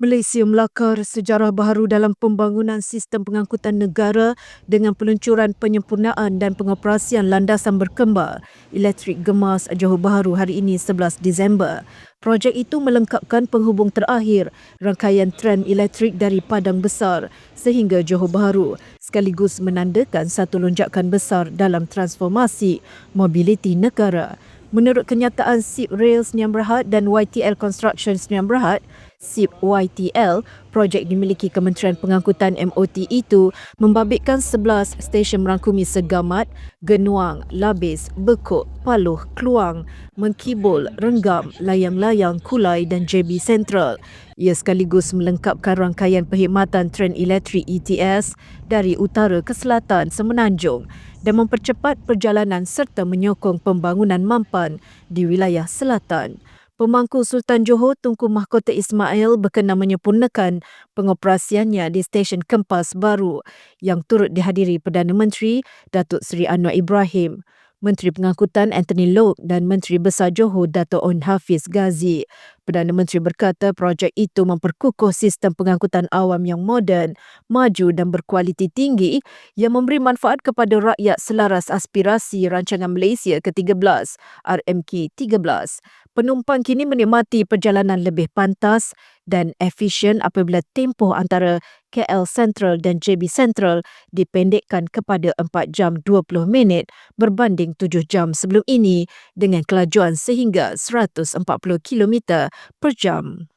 Malaysia melakar sejarah baharu dalam pembangunan sistem pengangkutan negara dengan peluncuran penyempurnaan dan pengoperasian landasan berkembar elektrik gemas Johor Bahru hari ini 11 Disember. Projek itu melengkapkan penghubung terakhir rangkaian tren elektrik dari Padang Besar sehingga Johor Bahru sekaligus menandakan satu lonjakan besar dalam transformasi mobiliti negara. Menurut kenyataan SIP Rail Sdn Bhd dan YTL Construction Sdn Bhd, SIP YTL, projek dimiliki Kementerian Pengangkutan MOT itu membabitkan 11 stesen merangkumi Segamat, Genuang, Labis, Bekuk, Paluh, Keluang, Mengkibul, Renggam, Layang-Layang, Kulai dan JB Central. Ia sekaligus melengkapkan rangkaian perkhidmatan tren elektrik ETS dari utara ke selatan semenanjung dan mempercepat perjalanan serta menyokong pembangunan mampan di wilayah selatan. Pemangku Sultan Johor Tunku Mahkota Ismail berkenan menyempurnakan pengoperasiannya di stesen Kempas baru yang turut dihadiri Perdana Menteri Datuk Seri Anwar Ibrahim. Menteri Pengangkutan Anthony Loke dan Menteri Besar Johor Dato' On Hafiz Ghazi. Perdana Menteri berkata projek itu memperkukuh sistem pengangkutan awam yang moden, maju dan berkualiti tinggi yang memberi manfaat kepada rakyat selaras aspirasi Rancangan Malaysia ke-13, RMK 13. Penumpang kini menikmati perjalanan lebih pantas dan efisien apabila tempoh antara KL Central dan JB Central dipendekkan kepada 4 jam 20 minit berbanding 7 jam sebelum ini dengan kelajuan sehingga 140 km per jam.